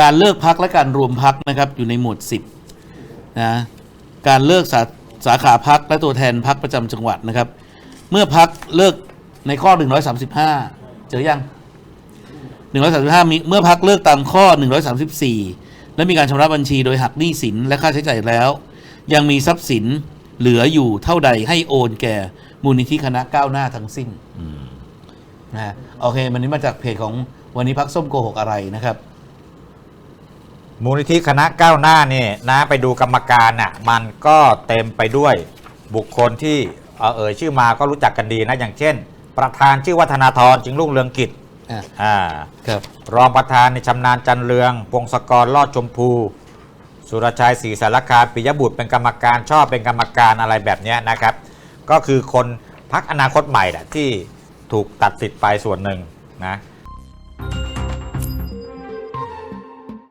การเลิกพักและการรวมพักนะครับอยู่ในหมวด 10นะการเลิกสาสาขาพักและตัวแทนพักประจำจังหวัดนะครับ เมื่อพักเลิกในข้อ 135 เจอยัง 135มีเมื่อพักเลิกตามข้อ 134 และมีการชำระบัญชีโดยหักหนี้สินและค่าใช้จ่ายแล้ว ยังมีทรัพย์สินเหลืออยู่เท่าใดให้โอนแก่มูลนิธิคณะก้าวหน้าทั้งสิ้นนะโอเค มันนี้มาจากเพจของวันนี้พักส้มโกหกอะไรนะครับ มูลนิธิคณะก้าวหน้าเนี่ยนะไปดูกรรมการน่ะมันก็เต็มไปด้วยบุคคลที่เอ่อเอ่ยชื่อมาก็รู้จักกันดีนะอย่างเช่น ประธานชื่อวัฒนาธรจึงรุ่งเรืองกิจอะอ่า ครับ รองประธานในชำนาญจันเรือง พงศกรลอดชมพู สุรชัยศรีสารคามปิยบุตรเป็นกรรมการชอบเป็นกรรมการอะไรแบบเนี้ยนะครับ ก็คือคนพักอนาคตใหม่แหละที่ถูกตัดสิทธิ์ไปส่วนหนึ่งนะ